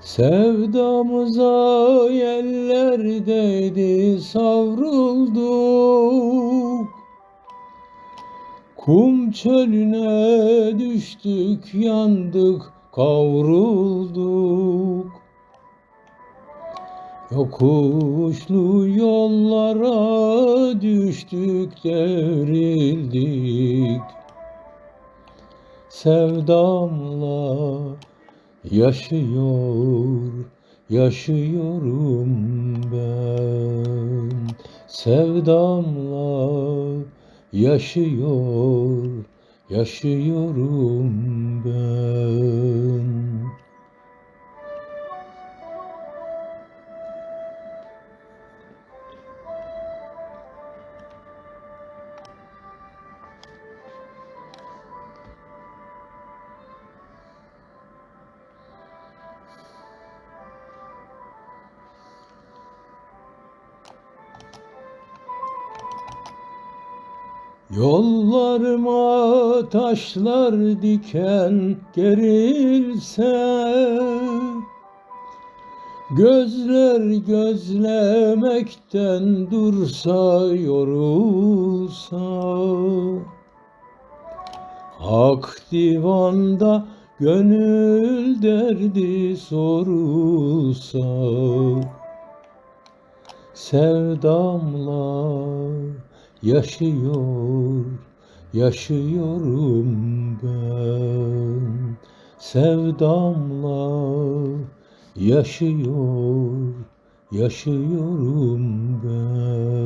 Sevdamıza yeller değdi savrulduk. Kum çölüne düştük yandık kavrulduk. Yokuşlu yollara düştük devrildik. Sevdamla yaşıyor, yaşıyorum ben. Sevdamla yaşıyor, yaşıyorum ben Yollarıma taşlar diken gerilse Gözler gözlemekten dursa yorulsa Hak divanda gönül derdi sorulsa Sevdamla yaşıyor, yaşıyorum ben. Sevdamla yaşıyor, yaşıyorum ben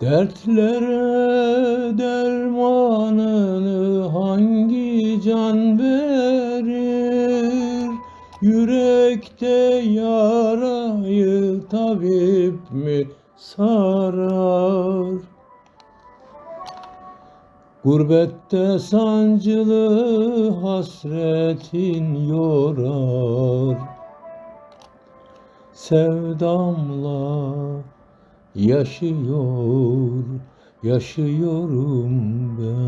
Dertlere dermanını hangi can verir? Yürekte yarayı tabip mi sarar? Gurbette sancılı hasretin yorar Sevdamla yaşıyor, yaşıyorum ben